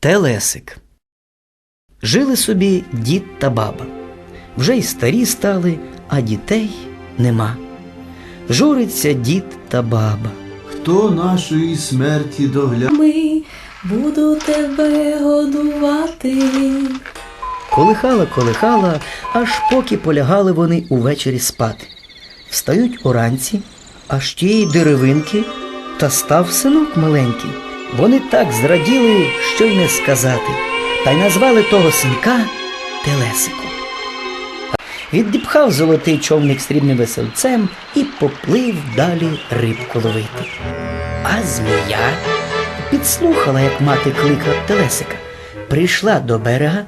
Телесик. Жили собі дід та баба. Вже й старі стали, а дітей нема. Журиться дід та баба. Хто нашої смерті догляд? Ми буду тебе годувати. Колихала, колихала, аж поки полягали вони увечері спати. Встають уранці, аж тієї деревинки, та став синок маленький. Вони так зраділи, що й не сказати, та й назвали того синка Телесиком. Віддіпхав золотий човник срібним веселцем і поплив далі рибку ловити. А змія підслухала, як мати кликала Телесика, прийшла до берега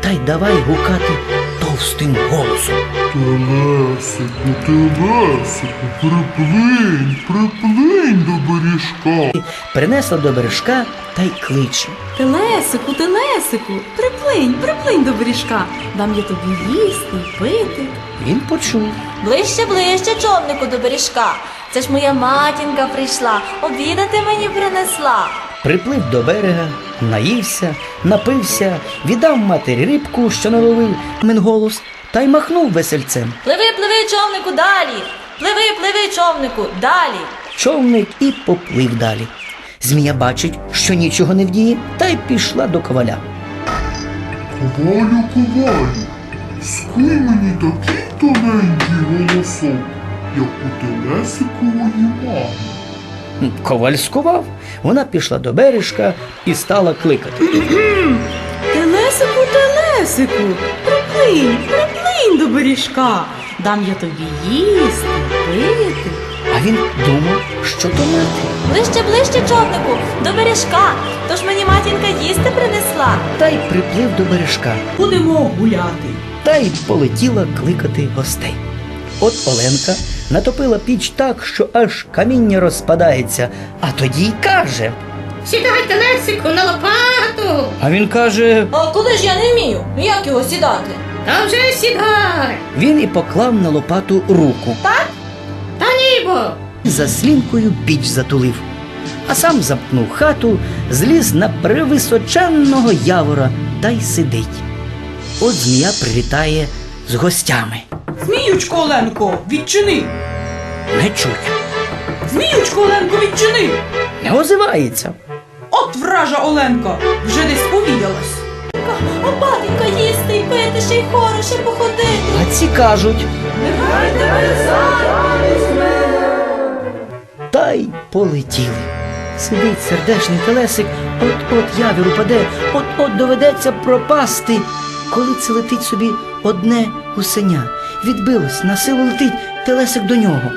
та й давай гукати товстим голосом. Телесику, телесику, приплинь, приплинь до бережка. Принесла до бережка та й кличе. Телесику, телесику, приплинь, приплинь до бережка. Дам я тобі їсти, пити. Він почув. Ближче, ближче, човнику до бережка. Це ж моя матінка прийшла, обідати мені принесла. Приплив до берега, наївся, напився, віддав матері рибку, що наловив Менголос, та й махнув весельцем. Пливи, пливи, човнику, далі. Пливи, пливи, човнику, далі. Човник і поплив далі. Змія бачить, що нічого не вдіє, та й пішла до коваля. Ковалю, ковалю, скуй мені такий тоненький голосок, як у телесикової мами. Коваль скував. Вона пішла до бережка і стала кликати. Телесику, телесику, приплинь, приплинь до бережка. Дам я тобі їсти, пити. А він думав, що то мати. Ближче, ближче, човнику, до бережка. Тож мені матінка їсти принесла. Та й приплив до бережка, Будемо гуляти. та й полетіла кликати гостей. От Оленка натопила піч так, що аж каміння розпадається, а тоді й каже. Сідайте, Лесику, на лопату. А він каже, А коли ж я не вмію? Як його сідати? Та вже сідай. він і поклав на лопату руку. Та нібо. За слінкою піч затулив, а сам замкнув хату, зліз на превисоченного явора та й сидить. От змія прилітає з гостями. Зміючко Оленко, відчини! Не чуть, Зміючко Оленко, відчини! не озивається. От вража Оленка, вже десь повіялась. А батенька їсти й пити, ще й хороше походити. А ці кажуть, Нехай тебе та й полетіли. Сидить сердешний телесик, от-от явір упаде, от-от доведеться пропасти. Коли це летить собі одне гусеня, відбилось, на силу летить телесик до нього.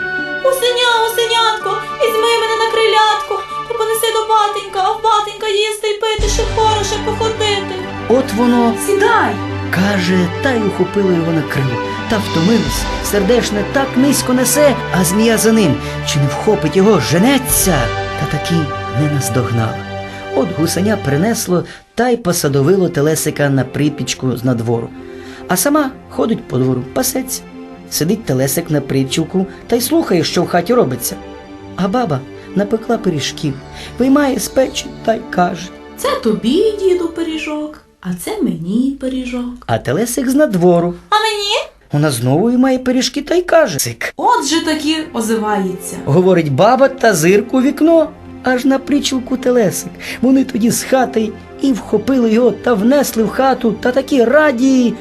Усеня, усенятко, візьми мене на крилятку, та понеси до батенька, а в батенька їсти й пити, ще хороше походити. От воно Сідай! каже, та й ухопило його на крило. Та втомилось, сердешне так низько несе, а змія за ним. Чи не вхопить його, женеться? Та таки не наздогнала. От гусеня принесло та й посадовило телесика на припічку з надвору. А сама ходить по двору, пасеться. Сидить телесик на причілку та й слухає, що в хаті робиться. А баба напекла пиріжків, виймає з печі та й каже. Це тобі, діду, пиріжок, а це мені пиріжок. А телесик з надвору. А мені? Вона знову має пиріжки та й каже. Цик. От же таки озивається. Говорить баба та зирку у вікно, аж на причілку телесик. Вони тоді з хати і вхопили його та внесли в хату та такі раді.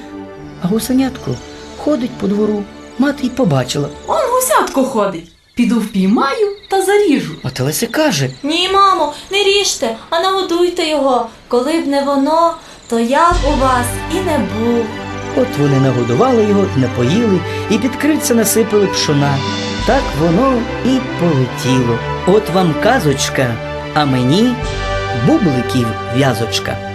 А гусенятко ходить по двору, мати й побачила. Он гусятко ходить. Піду впіймаю та заріжу. А телесик каже: Ні, мамо, не ріжте, а нагодуйте його. Коли б не воно, то я б у вас і не був. от вони нагодували його напоїли, і під крильця насипали пшона. Так воно і полетіло. От вам казочка, а мені бубликів в'язочка.